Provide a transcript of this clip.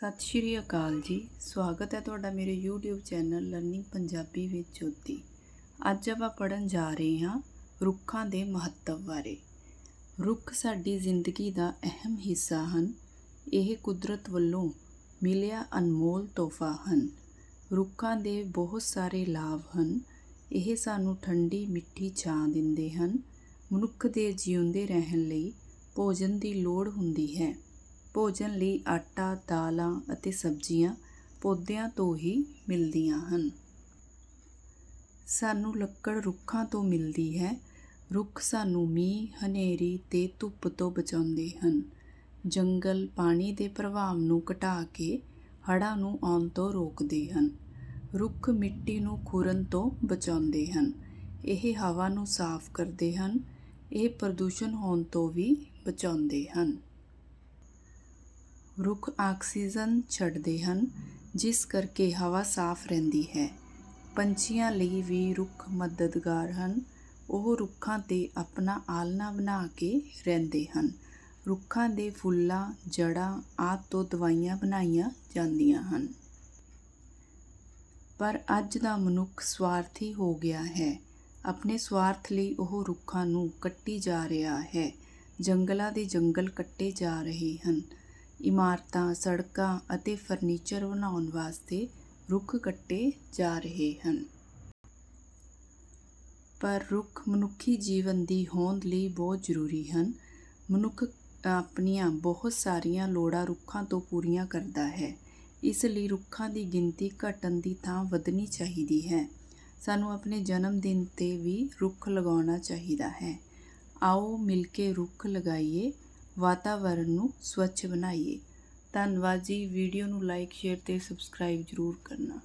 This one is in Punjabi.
ਸਤਿ ਸ਼੍ਰੀ ਅਕਾਲ ਜੀ। ਸਵਾਗਤ ਹੈ ਤੁਹਾਡਾ ਮੇਰੇ YouTube ਚੈਨਲ ਲਰਨਿੰਗ ਪੰਜਾਬੀ ਵਿੱਚ ਜੋਤੀ। ਅੱਜ ਆਪਾਂ ਪੜਨ ਜਾ ਰਹੇ ਹਾਂ ਰੁੱਖਾਂ ਦੇ ਮਹੱਤਵ ਬਾਰੇ। ਰੁੱਖ ਸਾਡੀ ਜ਼ਿੰਦਗੀ ਦਾ ਅਹਿਮ ਹਿੱਸਾ ਹਨ। ਇਹ ਕੁਦਰਤ ਵੱਲੋਂ ਮਿਲਿਆ ਅਨਮੋਲ ਤੋਹਫਾ ਹਨ। ਰੁੱਖਾਂ ਦੇ ਬਹੁਤ ਸਾਰੇ ਲਾਭ ਹਨ। ਇਹ ਸਾਨੂੰ ਠੰਡੀ ਮਿੱਠੀ ਛਾਂ ਦਿੰਦੇ ਹਨ। ਮਨੁੱਖ ਦੇ ਜਿਉਂਦੇ ਰਹਿਣ ਲਈ ਭੋਜਨ ਦੀ ਲੋੜ ਹੁੰਦੀ ਹੈ। ਭੋਜਨ ਲਈ ਆਟਾ, ਦਾਲਾਂ ਅਤੇ ਸਬਜ਼ੀਆਂ ਪੌਦਿਆਂ ਤੋਂ ਹੀ ਮਿਲਦੀਆਂ ਹਨ। ਸਾਨੂੰ ਲੱਕੜ ਰੁੱਖਾਂ ਤੋਂ ਮਿਲਦੀ ਹੈ। ਰੁੱਖ ਸਾਨੂੰ ਮੀਂਹ, ਹਨੇਰੀ ਤੇ ਧੁੱਪ ਤੋਂ ਬਚਾਉਂਦੇ ਹਨ। ਜੰਗਲ ਪਾਣੀ ਦੇ ਪ੍ਰਭਾਵ ਨੂੰ ਘਟਾ ਕੇ ਹੜ੍ਹਾਂ ਨੂੰ ਆਉਣ ਤੋਂ ਰੋਕਦੇ ਹਨ। ਰੁੱਖ ਮਿੱਟੀ ਨੂੰ ਖੁਰਨ ਤੋਂ ਬਚਾਉਂਦੇ ਹਨ। ਇਹ ਹਵਾ ਨੂੰ ਸਾਫ਼ ਕਰਦੇ ਹਨ। ਇਹ ਪ੍ਰਦੂਸ਼ਣ ਹੋਣ ਤੋਂ ਵੀ ਬਚਾਉਂਦੇ ਹਨ। ਰੁੱਖ ਆਕਸੀਜਨ ਛੱਡਦੇ ਹਨ, ਜਿਸ ਕਰਕੇ ਹਵਾ ਸਾਫ਼ ਰਹਿੰਦੀ ਹੈ। ਪੰਛੀਆਂ ਲਈ ਵੀ ਰੁੱਖ ਮਦਦਗਾਰ ਹਨ। ਉਹ ਰੁੱਖਾਂ ਤੇ ਆਪਣਾ ਆਲਣਾ ਬਣਾ ਕੇ ਰਹਿੰਦੇ ਹਨ। ਰੁੱਖਾਂ ਦੇ ਫੁੱਲਾਂ, ਜੜ੍ਹਾਂ, ਆਦਿ ਤੋਂ ਦਵਾਈਆਂ ਬਣਾਈਆਂ ਜਾਂਦੀਆਂ ਹਨ। ਪਰ ਅੱਜ ਦਾ ਮਨੁੱਖ ਸਵਾਰਥੀ ਹੋ ਗਿਆ ਹੈ। ਆਪਣੇ ਸਵਾਰਥ ਲਈ ਉਹ ਰੁੱਖਾਂ ਨੂੰ ਕੱਟੀ ਜਾ ਰਿਹਾ ਹੈ। ਜੰਗਲਾਂ ਦੇ ਜੰਗਲ ਕੱਟੇ ਜਾ ਰਹੇ ਹਨ। ਇਮਾਰਤਾਂ, ਸੜਕਾਂ ਅਤੇ ਫਰਨੀਚਰ ਬਣਾਉਣ ਵਾਸਤੇ ਰੁੱਖ ਕੱਟੇ ਜਾ ਰਹੇ ਹਨ। ਪਰ ਰੁੱਖ ਮਨੁੱਖੀ ਜੀਵਨ ਦੀ ਹੋਂਦ ਲਈ ਬਹੁਤ ਜ਼ਰੂਰੀ ਹਨ। ਮਨੁੱਖ ਆਪਣੀਆਂ ਬਹੁਤ ਸਾਰੀਆਂ ਲੋੜਾਂ ਰੁੱਖਾਂ ਤੋਂ ਪੂਰੀਆਂ ਕਰਦਾ ਹੈ। ਇਸ ਲਈ ਰੁੱਖਾਂ ਦੀ ਗਿਣਤੀ ਘਟਣ ਦੀ ਥਾਂ ਵਧਣੀ ਚਾਹੀਦੀ ਹੈ। ਸਾਨੂੰ ਆਪਣੇ ਜਨਮ ਦਿਨ ਤੇ ਵੀ ਰੁੱਖ ਲਗਾਉਣਾ ਚਾਹੀਦਾ ਹੈ। ਆਓ ਮਿਲ ਕੇ ਰੁੱਖ ਲਗਾਈਏ। ਵਾਤਾਵਰਨ ਨੂੰ ਸਵੱਛ ਬਣਾਈਏ। ਧੰਨਵਾਦ ਜੀ। ਵੀਡੀਓ ਨੂੰ ਲਾਈਕ ਸ਼ੇਅਰ ਅਤੇ ਸਬਸਕ੍ਰਾਈਬ ਜ਼ਰੂਰ ਕਰਨਾ।